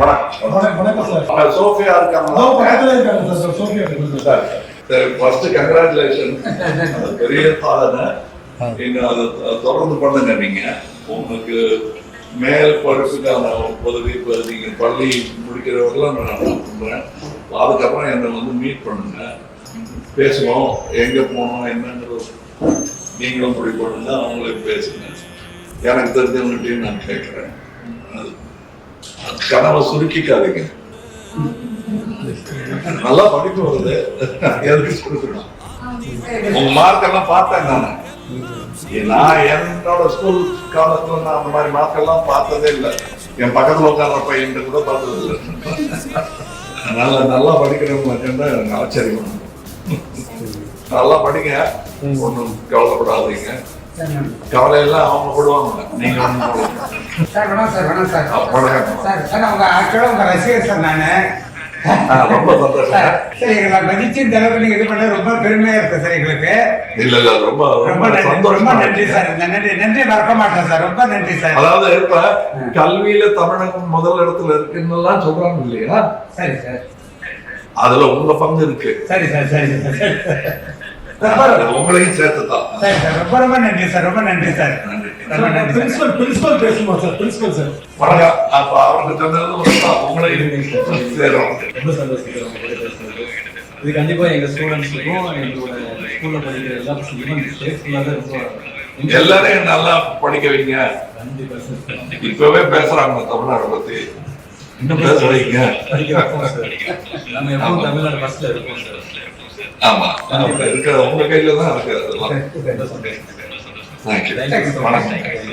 வணக்கம். வணக்கம் sir Sofia அதோ பக்கத்துல இருக்காங்க சார் சோஃபியா சார் சரி, சரி ஃபர்ஸ்ட் கங்க்ராச்சுலேஷன் பெரிய சாதனை. அதை தொடர்ந்து பண்ணுங்க நீங்க. உங்களுக்கு மேல் படிப்புக்கான உதவி இப்போ நீங்க பள்ளி முடிக்கிறவர்களாம் நான் நம்புறேன். அதுக்கப்புறம் என்னை வந்து மீட் பண்ணுங்க. பேசுவோம். எங்க போகணும் என்னங்கிறது நீங்களும் முடிவு பண்ணுங்க அவங்களுக்கு பேசுங்க. எனக்கு தெரிஞ்சவங்ககிட்டயும் நான் கேட்குறேன். கனவை சுருக்கிக்காதீங்க. நல்லா படிப்பு வருது. எதுக்கு சுருக்கணும்? உங்க மார்க் எல்லாம் பார்த்தேன் நான். நான் என்னோட ஸ்கூல் காலத்துல நான் அந்த மாதிரி மார்க் எல்லாம் பார்த்ததே இல்லை. என் பக்கத்துல உட்கார்ற பையன் கூட பார்த்தது இல்லை நல்லா நல்லா படிக்கிறவங்க மட்டும்தான் எனக்கு ஆச்சரியம். நல்லா படிங்க. ஒன்றும் கவலைப்படாதீங்க. கவலையெல்லாம் அவங்க போடுவாங்க. நீங்க ஒன்றும் போடுவாங்க சார் வணக்கம் சார் வணக்கம் சார். வணக்கம். சார் சார் உங்க ஆக்சுவலாக உங்க ரசிகர் சார் நான். ரொம்ப சந்தோஷம் சார். எங்களை மதிச்சு இந்த அளவுக்கு நீங்க இது பண்ண ரொம்ப பெருமையா இருக்கு சார் எங்களுக்கு. இல்ல இல்ல ரொம்ப ரொம்ப ரொம்ப நன்றி. சார். நன்றி நன்றி மறக்க மாட்டேன் சார். ரொம்ப நன்றி சார். அதாவது இப்ப கல்வியில தமிழகம் முதல் இடத்துல இருக்குன்னு சொல்றாங்க இல்லையா? சரி சார். அதுல உங்க பங்கு இருக்கு. சரி சார் சரி சார் உங்களையும் சேர்த்துதான். சரி சார் ரொம்ப ரொம்ப நன்றி சார் ரொம்ப நன்றி சார் ரொம்ப நன்றி பிரின்சிபல் பிரின்சிபல் பேசுமா சார் பிரின்சிபல் சார் வணக்கம். அப்ப அவருக்கு ஒரு உங்களையும் சேரும் ரொம்ப சந்தோஷம் இது கண்டிப்பா எங்க ஸ்டூடெண்ட்ஸுக்கும் எங்களோட ஸ்கூல்ல படிக்கிற எல்லா பசங்களுக்கும் இந்த ஸ்டேட் ஃபுல்லாக ரொம்ப எல்லாரையும் நல்லா படிக்க வைங்க. இப்பவே பேசுறாங்க தமிழ்நாடு பத்தி. இன்னும் பேச வைங்க. நம்ம எப்பவும் தமிழ்நாடு சார் ஆமா. அப்ப இருக்க உங்க கையில தான் இருக்கு அதெல்லாம் தேங்க்யூ. வணக்கம்.